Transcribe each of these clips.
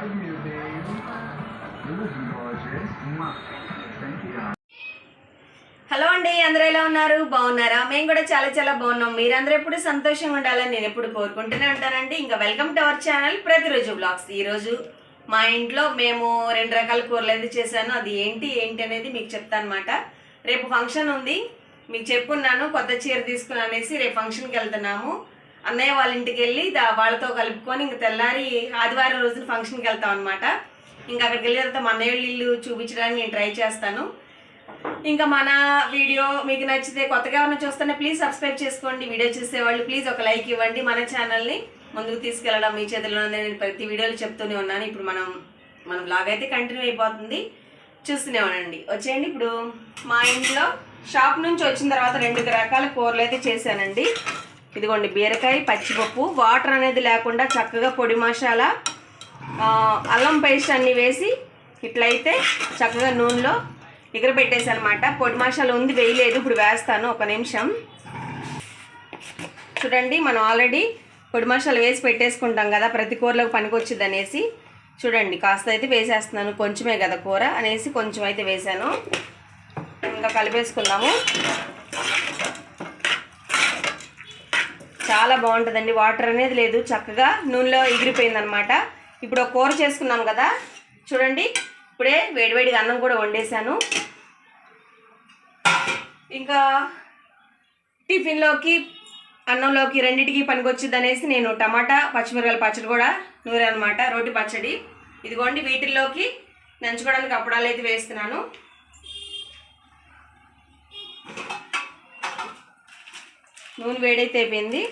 Hello అండి అందరూ ఎలా ఉన్నారు? బాగున్నారా? మేము కూడా చాలా చాలా బాగున్నాం. మీరందరూ ఎప్పుడు సంతోషంగా ఉండాలని నేను ఎప్పుడు కోరుకుంటూనే ఉంటానండి. ఇంకా వెల్కమ్ టు అవర్ ఛానల్ ప్రతిరోజు బ్లాగ్స్. ఈరోజు మా ఇంట్లో మేము రెండు రకాల కూరలు అయితే చేశాను. అది ఏంటి ఏంటి అనేది మీకు చెప్తాను అనమాట రేపు ఫంక్షన్ ఉంది. మీకు చెప్పున్నాను కొత్త చీర తీసుకుని అనేసి రేపు ఫంక్షన్కి వెళ్తున్నాము. అన్నయ్య వాళ్ళ ఇంటికి వెళ్ళి వాళ్ళతో కలుపుకొని ఇంక తెల్లారి ఆదివారం రోజున ఫంక్షన్కి వెళ్తాం అనమాట ఇంకా అక్కడికి వెళ్ళిన తర్వాత మా అన్నయ్య ఇల్లు చూపించడానికి నేను ట్రై చేస్తాను. ఇంకా మన వీడియో మీకు నచ్చితే కొత్తగా ఉన్న చూస్తేనే ప్లీజ్ సబ్స్క్రైబ్ చేసుకోండి. వీడియో చూసేవాళ్ళు ప్లీజ్ ఒక లైక్ ఇవ్వండి. మన ఛానల్ని ముందుకు తీసుకెళ్ళడం మీ చేతిలో నేను ప్రతి వీడియోలో చెప్తూనే ఉన్నాను. ఇప్పుడు మనం మన బ్లాగ్ అయితే కంటిన్యూ అయిపోతుంది. చూస్తూనే ఉండండి. వచ్చేయండి ఇప్పుడు. మా ఇంట్లో షాప్ నుంచి వచ్చిన తర్వాత రెండు రకాల కూరలు అయితే చేశానండి. ఇదిగోండి బీరకాయ పచ్చిపప్పు వాటర్ అనేది లేకుండా చక్కగా పొడి మసాలా అల్లం పేస్ట్ అన్నీ వేసి ఇట్లయితే చక్కగా నూనెలో ఎగర అనమాట పొడి మసాలా ఉంది వేయలేదు ఇప్పుడు వేస్తాను ఒక నిమిషం. చూడండి మనం ఆల్రెడీ పొడి మసాలా వేసి పెట్టేసుకుంటాం కదా ప్రతి కూరలోకి పనికొచ్చింది అనేసి. చూడండి కాస్త అయితే వేసేస్తున్నాను కొంచెమే కదా కూర అనేసి కొంచెం అయితే వేసాను. ఇంకా కలిపేసుకుందాము. చాలా బాగుంటుందండి. వాటర్ అనేది లేదు. చక్కగా నూనెలో ఎగిరిపోయిందనమాట. ఇప్పుడు ఒక కూర చేసుకున్నాం కదా. చూడండి. ఇప్పుడే వేడివేడిగా అన్నం కూడా వండేసాను ఇంకా టిఫిన్లోకి అన్నంలోకి రెండింటికి పనికొచ్చింది అనేసి నేను టమాటా పచ్చిమిరకాయల పచ్చడి కూడా నూరనమాట. రోటి పచ్చడి. ఇదిగోండి వీటిల్లోకి నంచుకోవడానికి అప్పడాలు అయితే వేస్తున్నాను. నూనె వేడైతే అయిపోయింది.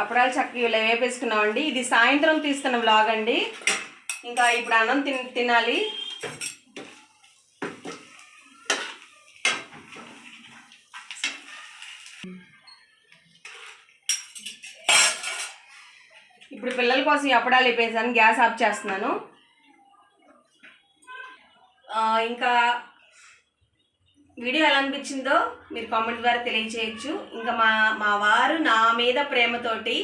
అప్పడాలు చక్కగా ఇలా వేపేసుకున్నామండి. ఇది సాయంత్రం తీస్తున్న బ్లాగ్ అండి. ఇంకా ఇప్పుడు అన్నం తిన్ తినాలి. ఇప్పుడు పిల్లల కోసం ఈ అప్పడాలు వేపేసాను గ్యాస్ ఆఫ్ చేస్తున్నాను. ఇంకా వీడియో ఎలా అనిపించిందో మీరు కామెంట్ ద్వారా తెలియచేయచ్చు. ఇంకా మా మా వారు నా మీద ప్రేమతోటి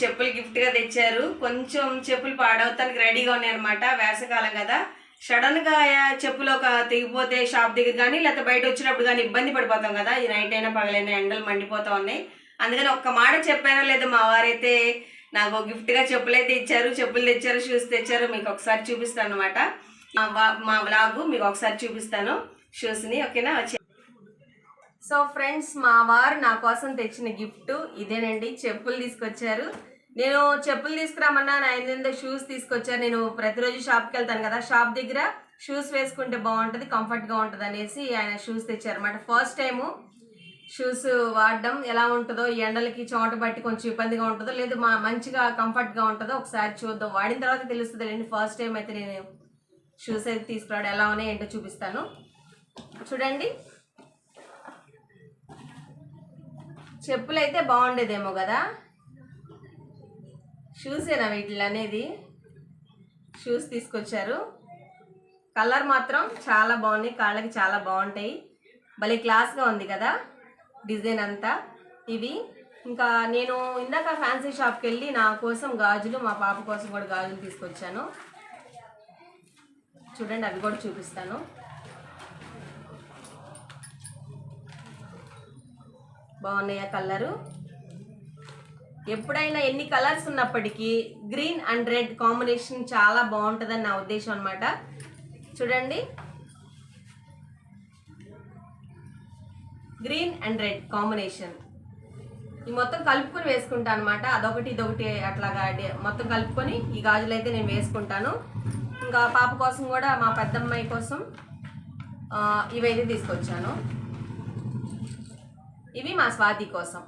చెప్పులు గిఫ్ట్గా తెచ్చారు. కొంచెం చెప్పులు పాడవుతానికి రెడీగా ఉన్నాయన్నమాట. వేసకాలం కదా. సడన్గా చెప్పులు ఒక తెగిపోతే షాప్ దగ్గర కానీ లేకపోతే బయట వచ్చినప్పుడు కానీ ఇబ్బంది పడిపోతాం కదా. ఈ నైట్ అయినా పగలైనా ఎండలు మండిపోతా ఉన్నాయి. అందుకని ఒక్క మాట చెప్పానో లేదు మా వారైతే నాకు గిఫ్ట్గా చెప్పులు అయితే ఇచ్చారు చెప్పులు తెచ్చారు షూస్ తెచ్చారు మీకు ఒకసారి చూపిస్తాను అనమాట మా వ్లాగు మీకు ఒకసారి చూపిస్తాను షూస్ని ఓకేనా వచ్చే సో ఫ్రెండ్స్ మా వారు నా కోసం తెచ్చిన గిఫ్ట్ ఇదేనండి చెప్పులు తీసుకొచ్చారు. నేను చెప్పులు తీసుకురామన్నా నా ఏందో షూస్ తీసుకొచ్చారు. నేను ప్రతిరోజు షాప్కి వెళ్తాను కదా షాప్ దగ్గర షూస్ వేసుకుంటే బాగుంటుంది కంఫర్ట్గా ఉంటుంది అనేసి ఆయన షూస్ తెచ్చారు అనమాట ఫస్ట్ టైము షూస్ వాడడం ఎలా ఉంటుందో ఈ ఎండలకి చోట బట్టి కొంచెం ఇబ్బందిగా ఉంటుందో లేదు మా మంచిగా కంఫర్ట్గా ఉంటుందో ఒకసారి చూద్దాం. వాడిన తర్వాత తెలుస్తుంది అండి ఫస్ట్ టైం అయితే నేను షూస్ అయితే తీసుకురావడం ఎలా ఉన్నాయి ఏంటో చూపిస్తాను. చూడండి. చెప్పులు అయితే బాగుండేదేమో కదా? షూసేనా వీటిలో అనేది? షూస్ తీసుకొచ్చారు. కలర్ మాత్రం చాలా బాగున్నాయి కాళ్ళకి చాలా బాగుంటాయి. భలే క్లాస్గా ఉంది కదా? డిజైన్ అంతా ఇవి. ఇంకా నేను ఇందాక ఫ్యాన్సీ షాప్కి వెళ్ళి నా కోసం గాజులు మా పాప కోసం కూడా గాజులు తీసుకొచ్చాను. చూడండి అవి కూడా చూపిస్తాను. బాగున్నాయా కలరు? ఎప్పుడైనా ఎన్ని కలర్స్ ఉన్నప్పటికీ గ్రీన్ అండ్ రెడ్ కాంబినేషన్ చాలా బాగుంటుందని నా ఉద్దేశం అనమాట చూడండి గ్రీన్ అండ్ రెడ్ కాంబినేషన్. ఈ మొత్తం కలుపుకొని వేసుకుంటాను అనమాట అదొకటి ఇదొకటి అట్లాగా మొత్తం కలుపుకొని ఈ గాజులు అయితే నేను వేసుకుంటాను. ఇంకా పాప కోసం కూడా మా పెద్దమ్మాయి కోసం ఇవైతే తీసుకొచ్చాను. ఇవి మా స్వాతి కోసం.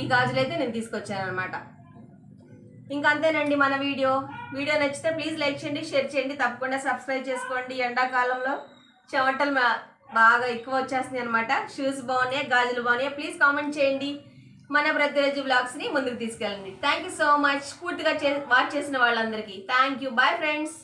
ఈ గాజులు అయితే నేను తీసుకొచ్చాను అనమాట ఇంకా అంతేనండి మన వీడియో. వీడియో నచ్చితే ప్లీజ్ లైక్ చేయండి షేర్ చేయండి. తప్పకుండా సబ్స్క్రైబ్ చేసుకోండి. ఎండాకాలంలో చెమటలు బాగా ఎక్కువ వచ్చేస్తున్నాయి అనమాట షూస్ బాగున్నాయి? గాజులు బాగున్నాయి? ప్లీజ్ కామెంట్ చేయండి. మన ప్రతిరోజు బ్లాగ్స్ని ముందుకు తీసుకెళ్ళండి. థ్యాంక్ యూ సో మచ్ పూర్తిగా చే వాచ్ చేసిన వాళ్ళందరికీ. Thank you bye friends